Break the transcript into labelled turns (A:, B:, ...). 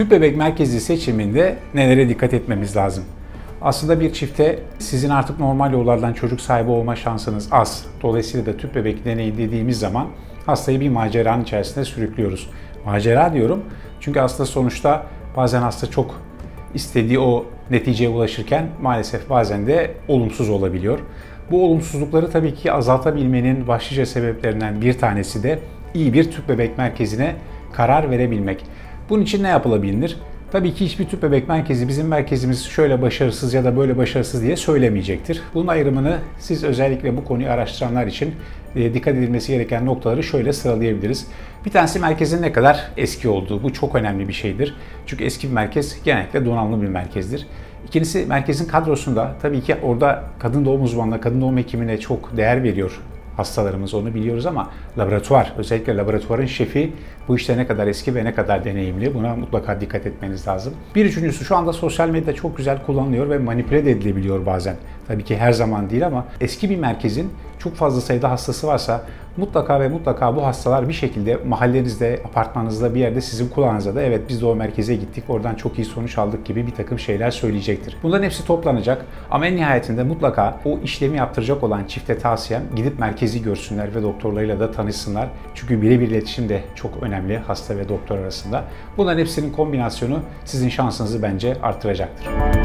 A: Tüp bebek merkezi seçiminde nelere dikkat etmemiz lazım? Aslında bir çifte sizin artık normal yollardan çocuk sahibi olma şansınız az. Dolayısıyla da tüp bebek deneyi dediğimiz zaman hastayı bir maceranın içerisine sürüklüyoruz. Macera diyorum çünkü aslında sonuçta bazen hasta çok istediği o neticeye ulaşırken maalesef bazen de olumsuz olabiliyor. Bu olumsuzlukları tabii ki azaltabilmenin başlıca sebeplerinden bir tanesi de iyi bir tüp bebek merkezine karar verebilmek. Bunun için ne yapılabilir? Tabii ki hiçbir tüp bebek merkezi bizim merkezimiz şöyle başarısız ya da böyle başarısız diye söylemeyecektir. Bunun ayrımını siz özellikle bu konuyu araştıranlar için e, dikkat edilmesi gereken noktaları şöyle sıralayabiliriz. Bir tanesi merkezin ne kadar eski olduğu. Bu çok önemli bir şeydir. Çünkü eski bir merkez genellikle donanımlı bir merkezdir. İkincisi merkezin kadrosunda tabii ki orada kadın doğum uzmanına, kadın doğum hekimine çok değer veriyor hastalarımız onu biliyoruz ama laboratuvar, özellikle laboratuvarın şefi bu işte ne kadar eski ve ne kadar deneyimli buna mutlaka dikkat etmeniz lazım. Bir üçüncüsü şu anda sosyal medya çok güzel kullanılıyor ve manipüle de edilebiliyor bazen. Tabii ki her zaman değil ama eski bir merkezin çok fazla sayıda hastası varsa mutlaka ve mutlaka bu hastalar bir şekilde mahallenizde, apartmanınızda bir yerde sizin kulağınıza da evet biz de o merkeze gittik oradan çok iyi sonuç aldık gibi bir takım şeyler söyleyecektir. Bunların hepsi toplanacak ama en nihayetinde mutlaka o işlemi yaptıracak olan çifte tavsiyem gidip merkezi görsünler ve doktorlarıyla da tanışsınlar. Çünkü birebir iletişim de çok önemli hasta ve doktor arasında. Bunların hepsinin kombinasyonu sizin şansınızı bence artıracaktır.